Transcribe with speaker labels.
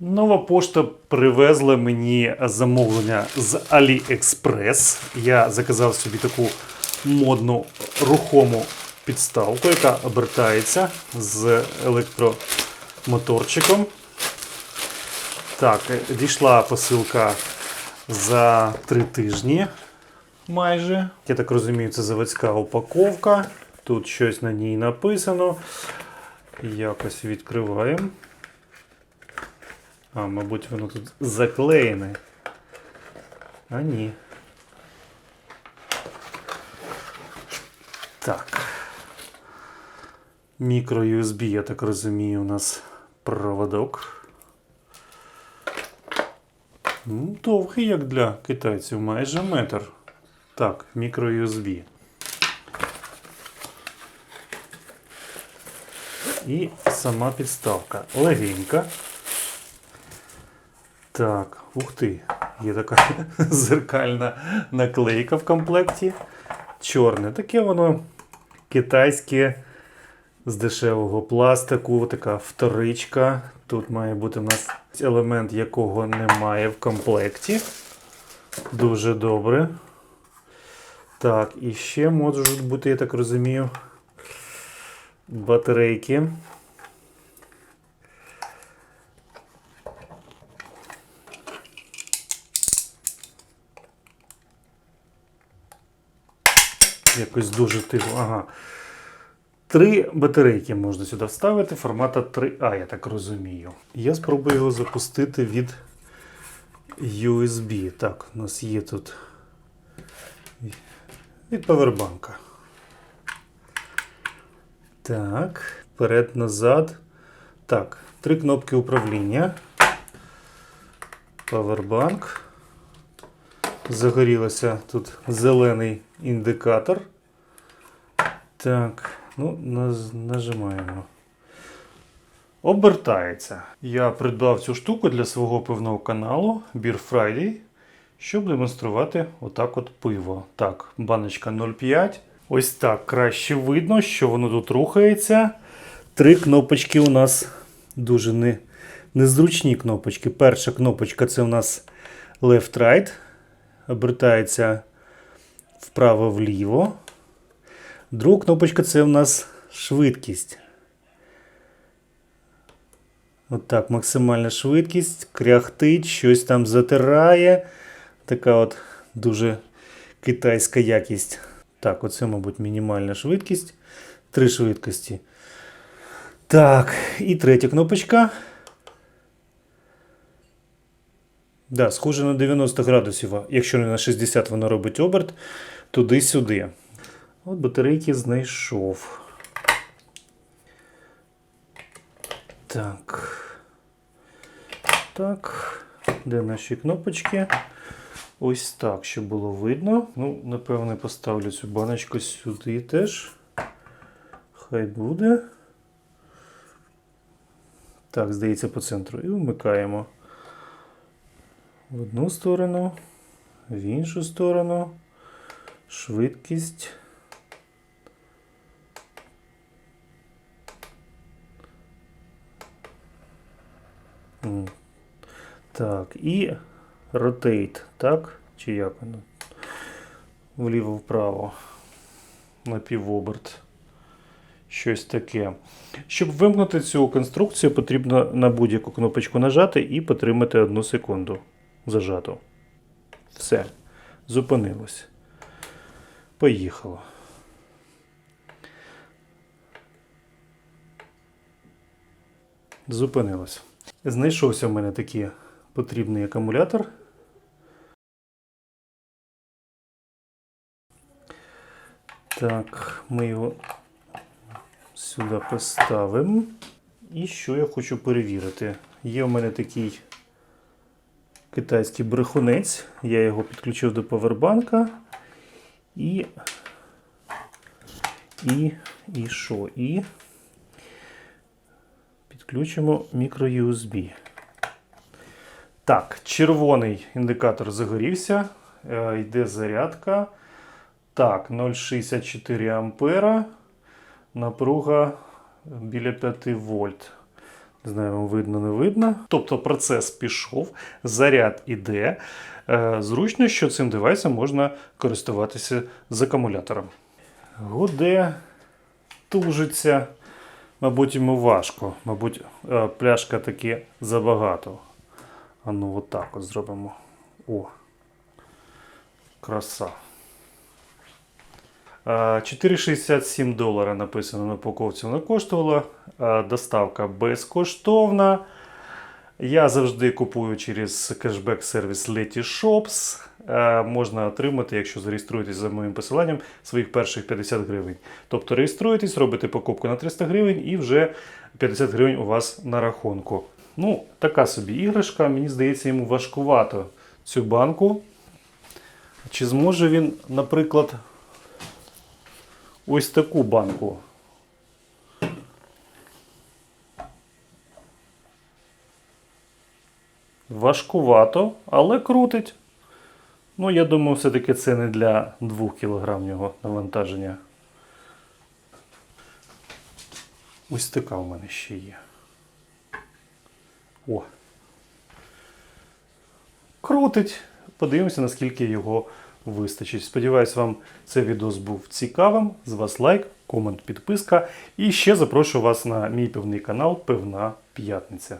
Speaker 1: Нова пошта привезла мені замовлення з AliExpress. Я заказав собі таку модну рухому підставку, яка обертається з електромоторчиком. Так, е, дійшла посилка за три тижні майже. Я так розумію, це заводська упаковка. Тут щось на ній написано. Якось відкриваємо. А, мабуть, воно тут заклеєне. А ні. Так. Мікро USB, я так розумію, у нас проводок. Ну, довгий, як для китайців, майже метр. Так, мікро USB. І сама підставка. Легенька. Так, ух ти, є така зеркальна наклейка в комплекті. Чорне. Таке воно китайське з дешевого пластику, така вторичка. Тут має бути у нас елемент, якого немає в комплекті. Дуже добре. Так, і ще можуть бути, я так розумію, батарейки. Якось дуже тихо. Ага. Три батарейки можна сюди вставити, формата 3А, я так розумію. Я спробую його запустити від USB. Так, у нас є тут від павербанка. Так, вперед, назад. Так, три кнопки управління. Павербанк. Загорілося тут зелений індикатор. Так, ну, нажимаємо. Обертається. Я придбав цю штуку для свого пивного каналу Beer Friday, щоб демонструвати отак от пиво. Так, баночка 0,5. Ось так краще видно, що воно тут рухається. Три кнопочки у нас дуже не, незручні кнопочки. Перша кнопочка це у нас left-right. Обертається вправо-вліво. Друга кнопочка це у нас швидкість. От так, максимальна швидкість, кряхтить, щось там затирає. Така от дуже китайська якість. Так, оце, мабуть, мінімальна швидкість. Три швидкості. Так, і третя кнопочка. Да, схоже на 90 градусів. Якщо не на 60 воно робить оберт, туди-сюди. От батарейки знайшов. Так. Так. Де наші кнопочки? Ось так, щоб було видно. Ну, напевне, поставлю цю баночку сюди теж. Хай буде. Так, здається, по центру. І вмикаємо в одну сторону, в іншу сторону. Швидкість. Так, і rotate, так? Чи як воно? Вліво-вправо. На півоберт. Щось таке. Щоб вимкнути цю конструкцію, потрібно на будь-яку кнопочку нажати і потримати одну секунду зажато. Все. Зупинилось. Поїхало. Зупинилось. Знайшовся в мене такий потрібний акумулятор. Так, ми його сюди поставимо. І що я хочу перевірити? Є в мене такий китайський брехунець. Я його підключив до павербанка. І. І. І що? І підключимо мікро USB. Так, червоний індикатор загорівся. Е, йде зарядка. Так, 0,64 ампера. Напруга біля 5 вольт. Не знаю, вам видно, не видно. Тобто процес пішов, заряд іде. Е, Зручно, що цим девайсом можна користуватися з акумулятором. Гуде, тужиться. Мабуть, йому важко. Мабуть, е, пляшка таки забагато. А ну, отак от зробимо. О. Краса. Е, 4,67 долара написано на упаковці вона коштувала. Е, Доставка безкоштовна. Я завжди купую через кешбек-сервіс Letyshops. Е, Можна отримати, якщо зареєструєтесь за моїм посиланням, своїх перших 50 гривень. Тобто реєструєтесь, робите покупку на 300 гривень і вже 50 гривень у вас на рахунку. Ну, така собі іграшка. Мені здається, йому важкувато цю банку. Чи зможе він, наприклад, ось таку банку? Важкувато, але крутить. Ну, я думаю, все-таки це не для 2 кілограмного навантаження. Ось така у мене ще є. О. Крутить. Подивимося, наскільки його вистачить. Сподіваюсь, вам цей відос був цікавим. З вас лайк, комент, підписка. І ще запрошую вас на мій пивний канал Пивна П'ятниця.